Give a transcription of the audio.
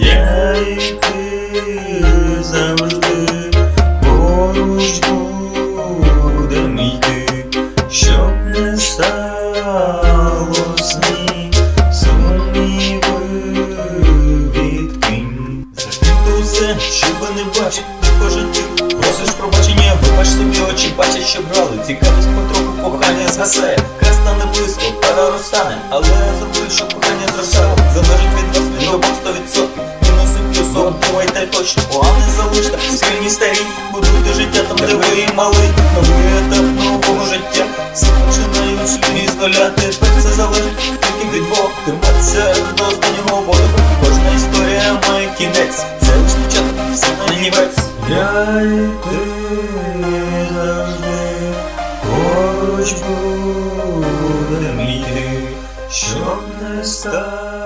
Я і ти завжди поруч будем йти, щоб не стало сні, відкинь. Закрити усе, щоб не кожен просиш пробачення, вибач собі очі, бачать, що брали, цікавість потроху кохання згасає, край стане близько, пара розстане, але зроби, щоб кохання зростало, залежить від вас, від обох 100% точно Погане залиште, скрині старі Будуйте життя там, де ви і мали Новий етап нового життя Всі починають шлюбі з нуля Тепер це залежить тільки від двох. Триматися до останнього подиху Кожна історія має кінець. Це лиш початок, все на нівець Я і ти завжди. Поруч будем йти Щоб не стати